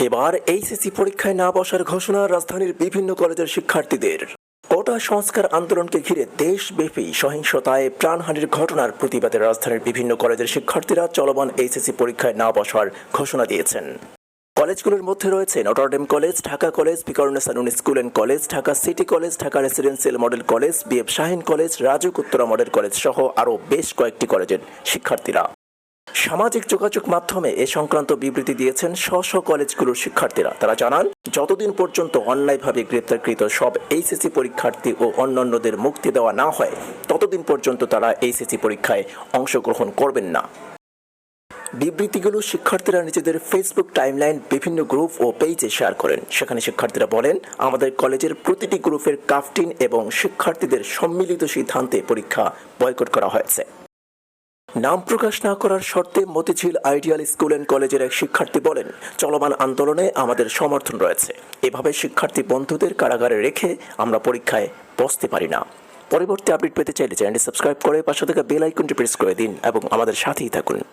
এবার এইচএসসি পরীক্ষায় না বসার ঘোষণা রাজধানীর বিভিন্ন কলেজের শিক্ষার্থীদের। কোটা সংস্কার আন্দোলনকে ঘিরে দেশব্যাপী সহিংসতায় প্রাণহানির ঘটনার প্রতিবাদে রাজধানীর বিভিন্ন কলেজের শিক্ষার্থীরা চলমান এইচএসি পরীক্ষায় না বসার ঘোষণা দিয়েছেন। কলেজগুলোর মধ্যে রয়েছে Notre Dame college, Dhaka college বিকরণেসানুন school and college, Dhaka city college, Dhaka residential model college BF Shaheen college, Rajuk Uttara model college সহ আরও বেশ কয়েকটি কলেজের শিক্ষার্থীরা। সামাজিক যোগাযোগ মাধ্যমে এ সংক্রান্ত বিবৃতি দিয়েছেন স্ব স্ব কলেজগুলোর শিক্ষার্থীরা। তারা জানান, যতদিন পর্যন্ত অন্যায়ভাবে গ্রেপ্তারকৃত সব এইচএসসি পরীক্ষার্থী ও অন্যান্যদের মুক্তি দেওয়া না হয়, ততদিন পর্যন্ত তারা এইচএসসি পরীক্ষায় অংশগ্রহণ করবেন না। বিবৃতিগুলো শিক্ষার্থীরা নিজেদের ফেসবুক টাইমলাইন বিভিন্ন গ্রুপ ও পেজে শেয়ার করেন। সেখানে শিক্ষার্থীরা বলেন, আমাদের কলেজের প্রতিটি গ্রুপের কাফটিন এবং শিক্ষার্থীদের সম্মিলিত সিদ্ধান্তে পরীক্ষা বয়কট করা হয়েছে। নাম প্রকাশ না করার শর্তে মতিঝিল আইডিয়াল স্কুল অ্যান্ড কলেজের এক শিক্ষার্থী বলেন, চলমান আন্দোলনে আমাদের সমর্থন রয়েছে। এভাবে শিক্ষার্থী বন্ধুদের কারাগারে রেখে আমরা পরীক্ষায় বসতে পারি না। পরবর্তী আপডেট পেতে চাইলে চ্যানেলটি সাবস্ক্রাইব করে পাশে থেকে বেল আইকনটি প্রেস করে দিন এবং আমাদের সাথেই থাকুন।